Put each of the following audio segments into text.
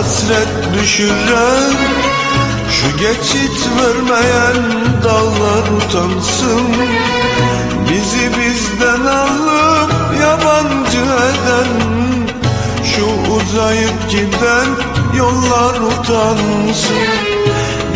hasret düşüren Şu geçit vermeyen dağlar utansın. Bizi bizden alıp yabancı eden Şu uzayıp giden yollar utansın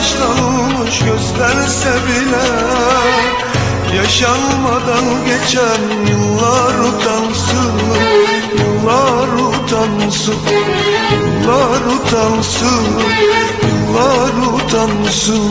yaşlanmış gösterse bile Yaşanmadan geçen yıllar utansın Yıllar utansın Yıllar utansın Yıllar utansın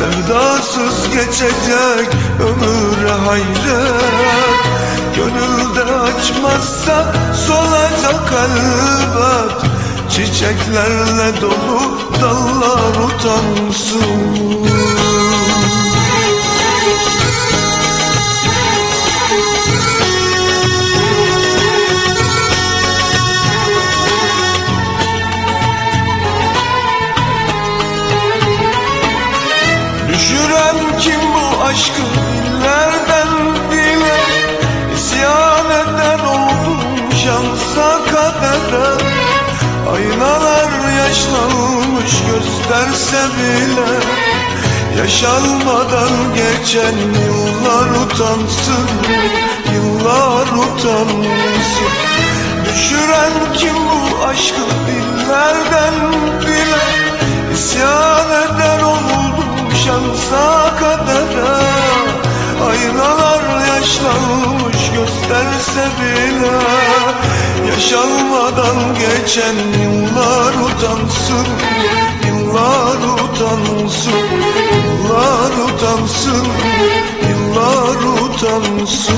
Sevdasız geçecek ömüre hayret. Gönülde açmazsa solacak elbet. Çiçeklerle dolu dallar utansın aşkı dillerden dile İsyan eden oldum şansa kadere Aynalar yaşlanmış gösterse bile Yaşanmadan geçen yıllar utansın Yıllar utansın. Düşüren kim bu aşkı dillerden dile İsyan eder oldum gösterse bile Yaşanmadan geçen yıllar utansın. Yıllar utansın. Yıllar utansın. Yıllar utansın